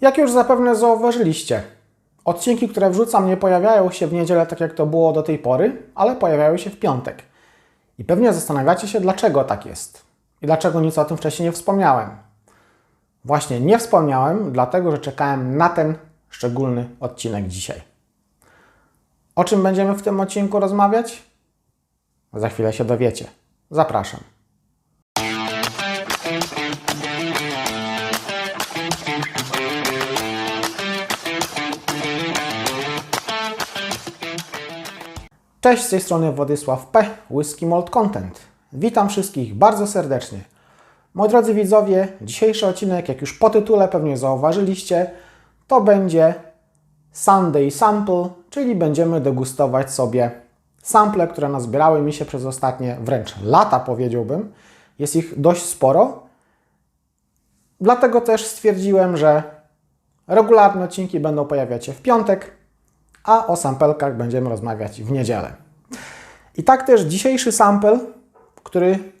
Jak już zapewne zauważyliście, odcinki, które wrzucam, nie pojawiają się w niedzielę tak jak to było do tej pory, ale pojawiają się w piątek. I pewnie zastanawiacie się, dlaczego tak jest i dlaczego nic o tym wcześniej nie wspomniałem. Właśnie nie wspomniałem, dlatego że czekałem na ten szczególny odcinek dzisiaj. O czym będziemy w tym odcinku rozmawiać? Za chwilę się dowiecie. Zapraszam. Cześć, z tej strony Władysław P. Whisky Malt Content. Witam wszystkich bardzo serdecznie. Moi drodzy widzowie, dzisiejszy odcinek, jak już po tytule pewnie zauważyliście, to będzie Sunday Sample, czyli będziemy degustować sobie sample, które nazbierały mi się przez ostatnie wręcz lata, powiedziałbym. Jest ich dość sporo. Dlatego też stwierdziłem, że regularne odcinki będą pojawiać się w piątek, a o sampelkach będziemy rozmawiać w niedzielę. I tak też dzisiejszy sample, który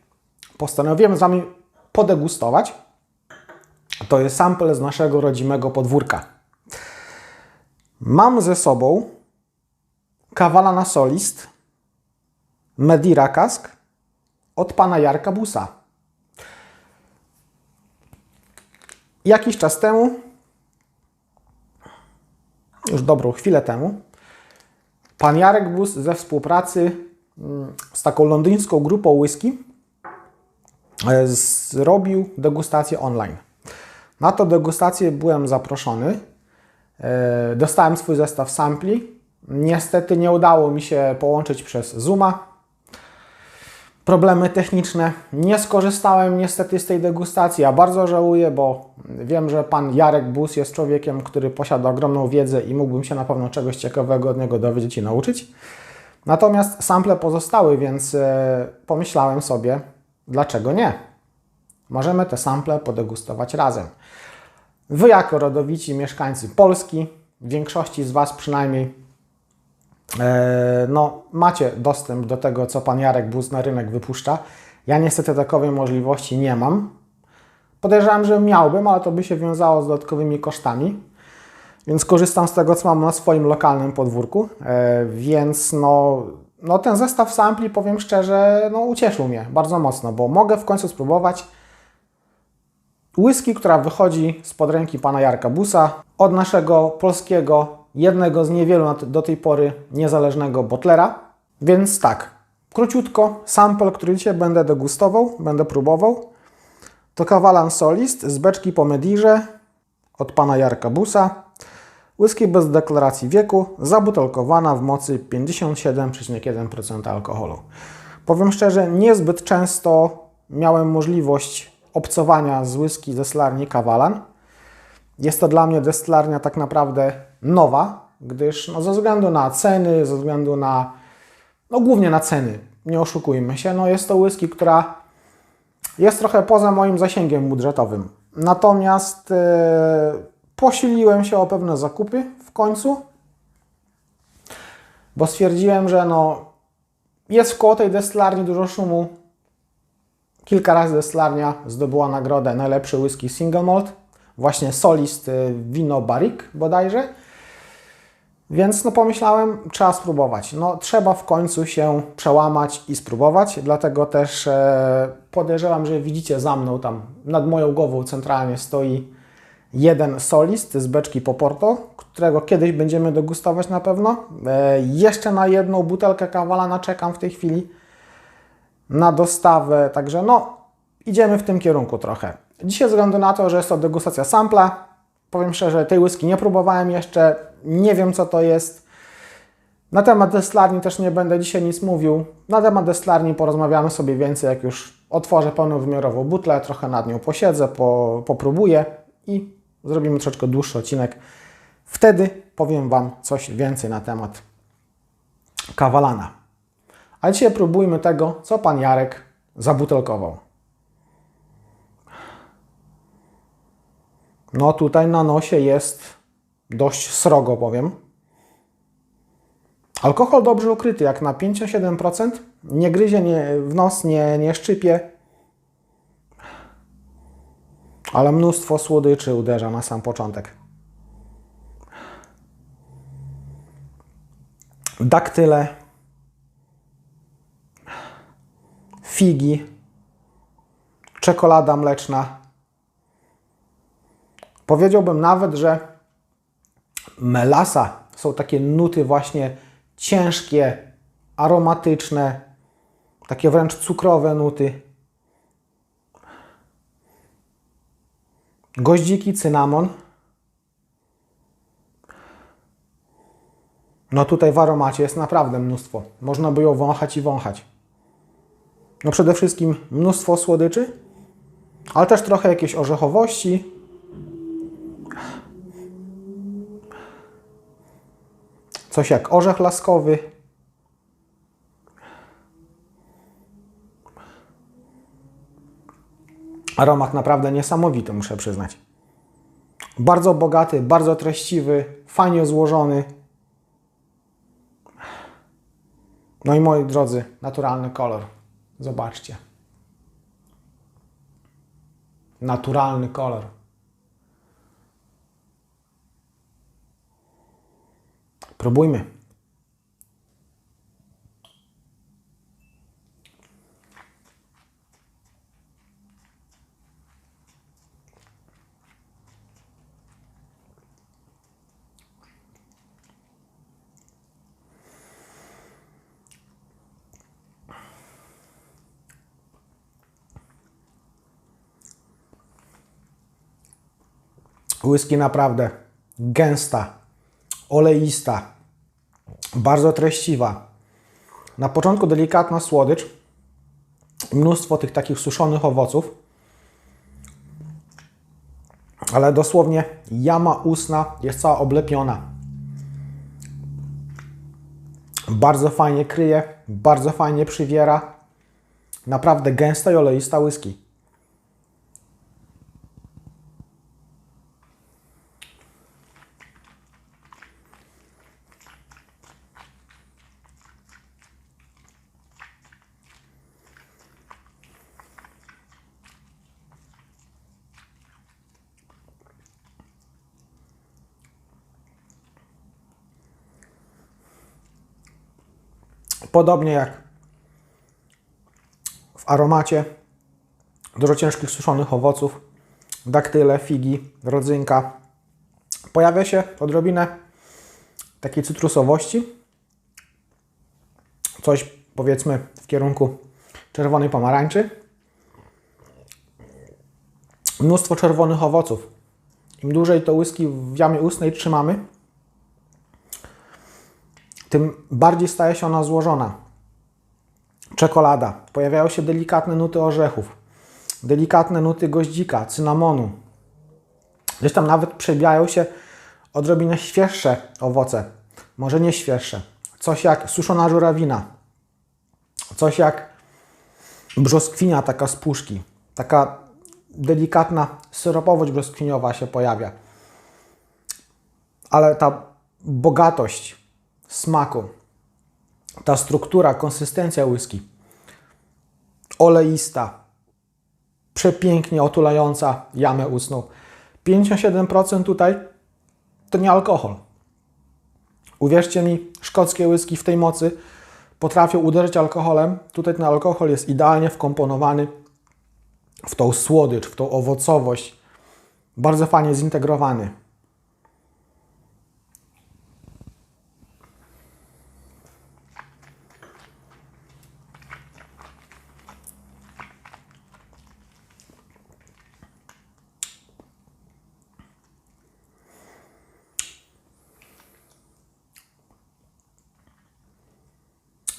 postanowiłem z Wami podegustować, to jest sample z naszego rodzimego podwórka. Mam ze sobą Kavalana Solist Medira Kask od pana Jarka Busa. Jakiś czas temu, już dobrą chwilę temu, pan Jarek Bus ze współpracy mm, z taką londyńską grupą whisky e, zrobił degustację online. Na tą degustację byłem zaproszony. E, Dostałem swój zestaw sampli. Niestety nie udało mi się połączyć przez Zooma. Problemy techniczne. Nie skorzystałem niestety z tej degustacji. Ja bardzo żałuję, bo wiem, że pan Jarek Bus jest człowiekiem, który posiada ogromną wiedzę i mógłbym się na pewno czegoś ciekawego od niego dowiedzieć i nauczyć. Natomiast sample pozostały, więc e, pomyślałem sobie, dlaczego nie? Możemy te sample podegustować razem. Wy jako rodowici mieszkańcy Polski, w większości z Was przynajmniej, no, macie dostęp do tego, co Pan Jarek Bus na rynek wypuszcza. Ja niestety takowej możliwości nie mam. Podejrzewam, że miałbym, ale to by się wiązało z dodatkowymi kosztami. Więc korzystam z tego, co mam na swoim lokalnym podwórku. E, więc no, no ten zestaw sampli, powiem szczerze, no ucieszył mnie bardzo mocno, bo mogę w końcu spróbować whisky, która wychodzi spod ręki pana Jarka Busa od naszego polskiego, jednego z niewielu do tej pory niezależnego botlera. Więc tak, króciutko, sample, który dzisiaj będę degustował, będę próbował, to Kawalan Solist z beczki po Medirze od pana Jarka Busa. Whisky bez deklaracji wieku, zabutelkowana w mocy 57,1% alkoholu. Powiem szczerze, niezbyt często miałem możliwość obcowania z whisky z destylarni Kawalan. Jest to dla mnie destylarnia tak naprawdę nowa, gdyż no, ze względu na ceny, ze względu na, no głównie na ceny, nie oszukujmy się, no jest to whisky, która jest trochę poza moim zasięgiem budżetowym. Natomiast e, posiliłem się o pewne zakupy w końcu, bo stwierdziłem, że no, jest koło tej destylarni dużo szumu. Kilka razy destylarnia zdobyła nagrodę najlepszy whisky single malt, właśnie Solist y, Vino Barrique bodajże. Więc no pomyślałem, trzeba spróbować. No trzeba w końcu się przełamać i spróbować, dlatego też e, podejrzewam, że widzicie za mną tam nad moją głową centralnie stoi jeden solist z beczki po Porto, którego kiedyś będziemy degustować na pewno. E, jeszcze na jedną butelkę kawalana czekam w tej chwili na dostawę, także no idziemy w tym kierunku trochę. Dzisiaj ze względu na to, że jest to degustacja sampla, powiem szczerze, tej whisky nie próbowałem jeszcze, nie wiem co to jest. Na temat destlarni też nie będę dzisiaj nic mówił. Na temat destlarni porozmawiamy sobie więcej, jak już otworzę pełnowymiarową butlę, trochę nad nią posiedzę, po, popróbuję i zrobimy troszeczkę dłuższy odcinek. Wtedy powiem Wam coś więcej na temat kawalana. A dzisiaj próbujmy tego, co Pan Jarek zabutelkował. No tutaj na nosie jest dość srogo, powiem. Alkohol dobrze ukryty, jak na 57%. Nie gryzie nie, w nos, nie, nie szczypie. Ale mnóstwo słodyczy uderza na sam początek. Daktyle. Figi. Czekolada mleczna. Powiedziałbym nawet, że melasa są takie nuty właśnie ciężkie, aromatyczne, takie wręcz cukrowe nuty. Goździki, cynamon. No tutaj w aromacie jest naprawdę mnóstwo. Można by ją wąchać i wąchać. No przede wszystkim mnóstwo słodyczy, ale też trochę jakiejś orzechowości. Coś jak orzech laskowy. Aromat naprawdę niesamowity, muszę przyznać. Bardzo bogaty, bardzo treściwy, fajnie złożony. No i moi drodzy, naturalny kolor. Zobaczcie. Naturalny kolor. Próbujmy. Whisky naprawdę gęsta, oleista, bardzo treściwa. Na początku delikatna słodycz, mnóstwo tych takich suszonych owoców, ale dosłownie jama ustna jest cała oblepiona. Bardzo fajnie kryje, bardzo fajnie przywiera. Naprawdę gęsta i oleista whisky. Podobnie jak w aromacie, dużo ciężkich suszonych owoców, daktyle, figi, rodzynka. Pojawia się odrobinę takiej cytrusowości. Coś powiedzmy w kierunku czerwonej pomarańczy. Mnóstwo czerwonych owoców. Im dłużej to whisky w jamie ustnej trzymamy, tym bardziej staje się ona złożona. Czekolada. Pojawiają się delikatne nuty orzechów, delikatne nuty goździka, cynamonu. Gdzieś tam nawet przebijają się odrobinę świeższe owoce. Może nie świeższe. Coś jak suszona żurawina. Coś jak brzoskwinia taka z puszki. Taka delikatna syropowość brzoskwiniowa się pojawia. Ale ta bogatość smaku, ta struktura, konsystencja whisky, oleista, przepięknie otulająca jamę ustną. 57% tutaj to nie alkohol. Uwierzcie mi, szkockie whisky w tej mocy potrafią uderzyć alkoholem. Tutaj ten alkohol jest idealnie wkomponowany w tą słodycz, w tą owocowość. Bardzo fajnie zintegrowany.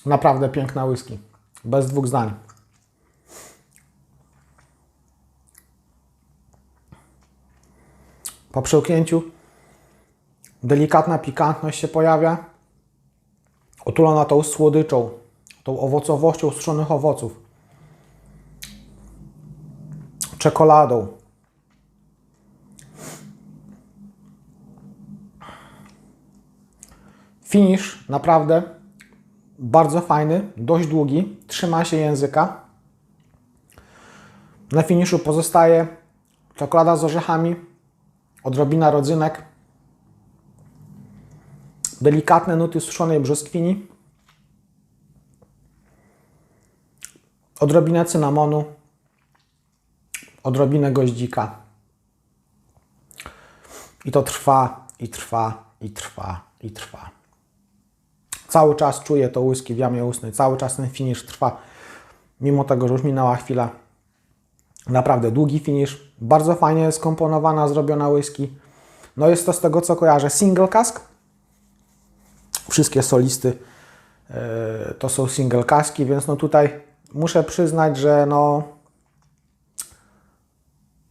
Naprawdę piękna whisky. Bez dwóch zdań. Po przełknięciu delikatna pikantność się pojawia, otulona tą słodyczą, tą owocowością suszonych owoców, czekoladą. Finish naprawdę bardzo fajny, dość długi, trzyma się języka. Na finiszu pozostaje czekolada z orzechami, odrobina rodzynek. Delikatne nuty suszonej brzoskwini. Odrobinę cynamonu. Odrobinę goździka. I to trwa, i trwa, i trwa, i trwa. Cały czas czuję to whisky w jamie ustnej, cały czas ten finish trwa. Mimo tego, że już minęła chwila. Naprawdę długi finish, bardzo fajnie skomponowana, zrobiona whisky. No jest to z tego co kojarzę single cask. Wszystkie solisty yy, to są single caski, więc no tutaj muszę przyznać, że no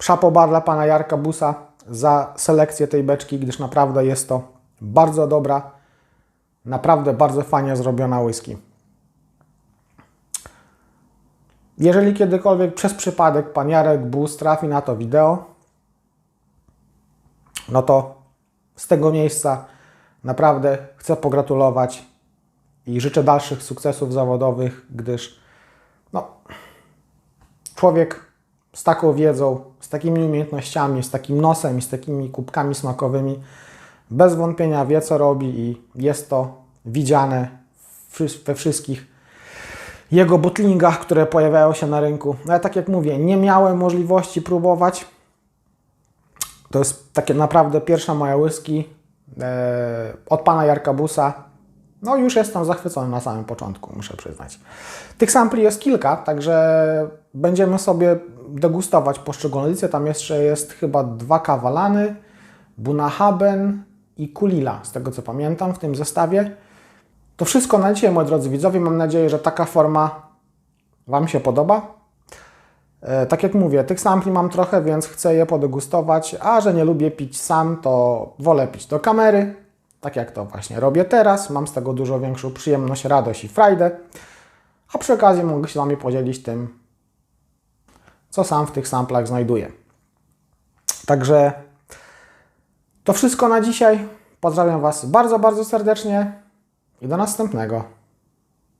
szapobar dla pana Jarka Busa za selekcję tej beczki, gdyż naprawdę jest to bardzo dobra, naprawdę bardzo fajnie zrobiona whisky. Jeżeli kiedykolwiek przez przypadek pan Jarek Bus trafi na to wideo, no to z tego miejsca naprawdę chcę pogratulować i życzę dalszych sukcesów zawodowych, gdyż no, człowiek z taką wiedzą, z takimi umiejętnościami, z takim nosem i z takimi kubkami smakowymi bez wątpienia wie co robi i jest to widziane we wszystkich jego botlingach, które pojawiają się na rynku. No ja tak jak mówię, nie miałem możliwości próbować. To jest takie naprawdę pierwsza moja whisky e, od pana Jarka Busa. No już jestem zachwycony na samym początku, muszę przyznać. Tych sampli jest kilka, także będziemy sobie degustować poszczególne edycje. Tam jeszcze jest chyba dwa kawalany, Bunahaben i Kulila, z tego co pamiętam w tym zestawie. To wszystko na dzisiaj, moi drodzy widzowie. Mam nadzieję, że taka forma Wam się podoba. E, tak jak mówię, tych sampli mam trochę, więc chcę je podegustować, a że nie lubię pić sam, to wolę pić do kamery, tak jak to właśnie robię teraz. Mam z tego dużo większą przyjemność, radość i frajdę. A przy okazji mogę się z Wami podzielić tym, co sam w tych samplach znajduję. Także to wszystko na dzisiaj. Pozdrawiam Was bardzo, bardzo serdecznie i do następnego.